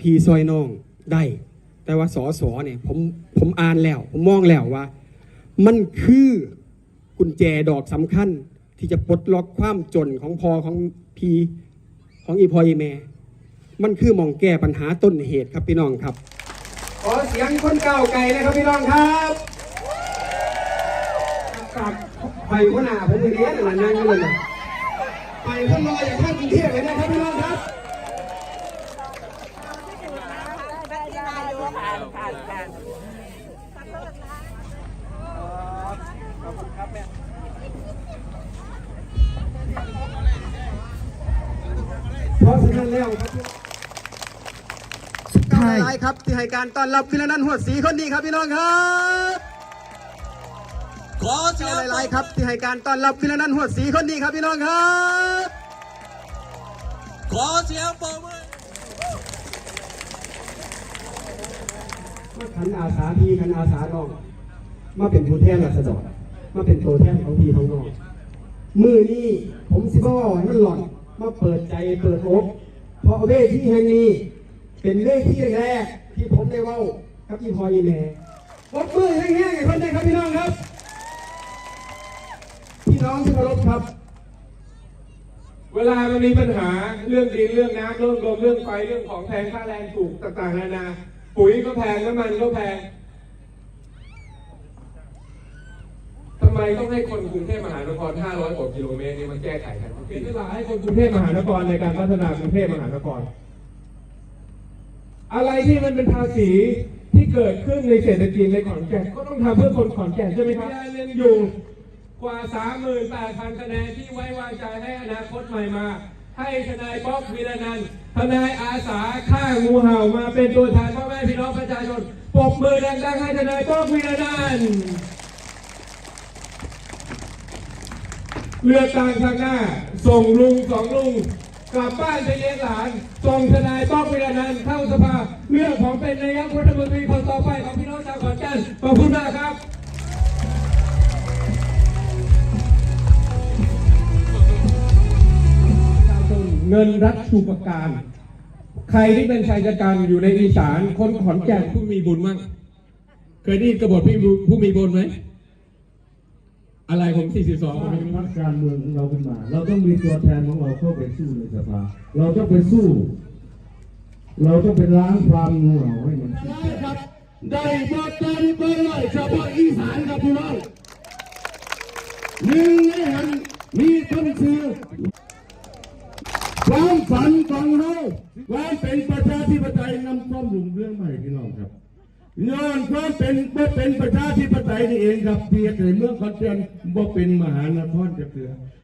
พีซอยน้องได้ แต่ว่าสอสอเนี่ยผมผมอ่านแล้ว ผมมองแล้วว่า มันคือกุญแจดอกสำคัญ ที่จะปลดล็อกความจนของพอของพีของอีพออีแม่ มันคือมองแก้ปัญหาต้นเหตุครับพี่น้องครับ ขอเสียงคนเก่าไก่นะครับพี่น้องครับกับไปหัวหน้าผมเลยเนี่ยนั่นนั่งเลยนไปคนรออย่างท่านกรุงเทพเลยนะครับ พี่น้องครับเพราะฉะนั้นแล้วครับสุดท้ายหลครับที่ให้การต้อนรับฟิลนันท์หัวสีคนนี้ครับพี่น้องครับ ขอเสียงหลายๆครับที่ให้การต้อนรับฟิลนันท์หัวสีคนนี้ครับพี่น้องครับ ขอเสียงปรบมือ มา ขันอาสาพี่ขันอาสาน้อง มาเป็นผู้แทนรัศดรมาเป็นตัวแทนของพี่ของน้องมือนี้ผมสิบ่ให้มันหล่อนมาเปิดใจเปิดอกเพราะเวทีแห่งนี้ เป็นเวทีแรกที่ผมได้เว้ากับอีพอยีแม่ปรบมือแห้งๆให้เพิ่นได้ครับพี่น้องครับ พี่น้องที่เคารพครับ เวลามันมีปัญหาเรื่องดินเรื่องน้ำเรื่องลมเรื่องไฟเรื่องของแพงค่าแรงถูกต่างๆนานา ปุ๋ยก็แพงน้ำมันก็แพงทำไมต้องให้คนกรุงเทพมหานคร 500กว่ากิโลเมตรนี่มันแก้ไขกันเป็นเวลาให้คนกรุงเทพมหานครในการพัฒนากรุงเทพมหานคร อะไรที่มันเป็นภาษีที่เกิดขึ้นในเศรษฐกิจในขอนแก่นก็ต้องทำเพื่อคนขอนแก่นใช่ไหมครับเรียนอยู่กว่า 38,000คะแนนที่ไว้วางใจให้อนาคตใหม่มา ให้ทนายป๊อกวีรนันท์ทนายอาสาฆ่างูเห่ามาเป็นตัวแทนพ่อแม่พี่น้องประชาชนปรบมือดังๆให้ทนายป๊อกวีรนันท์เลือกตั้งข้างหน้า ส่งลุงสองลุงกลับบ้านไปเลี้ยงหลานส่งทนายป๊อกวีระนันท์เข้าสภาเลือกของเป็นนายกรัฐมนตรีคนต่อไปของพี่น้องชาวขอนแก่นขอบคุณมากครับ เงินรัฐชูประการ ใครที่เป็นชายชะกันอยู่ในอีสานคนขอนแก่นผู้มีบุญมั่งเคยได้ยินกบฏผู้มีบุญผู้มีบุญไหมอะไรผม42ผมไม่รู้พักการเมืองของเราขึ้นมา เราต้องมีตัวแทนของเราเข้าไปสู้ในสภาเราต้องไปสู้ เราต้องไปล้างความงูเห่าให้มันสิ้นไปครับได้มาเต็มเบอร์เลยเฉพาะอีสานครับพี่น้องหนึ่งในหันมีคนคือความฝันของเรา ความเป็นประชาธิปไตยนำความรุ่งเรื่องใหม่พี่น้องครับย้อนความเป็นบ่เป็นประชาธิปไตยนี่เองครับเพียงแต่เมืองขอนแก่นบ่เป็นมหานครจะเกลือ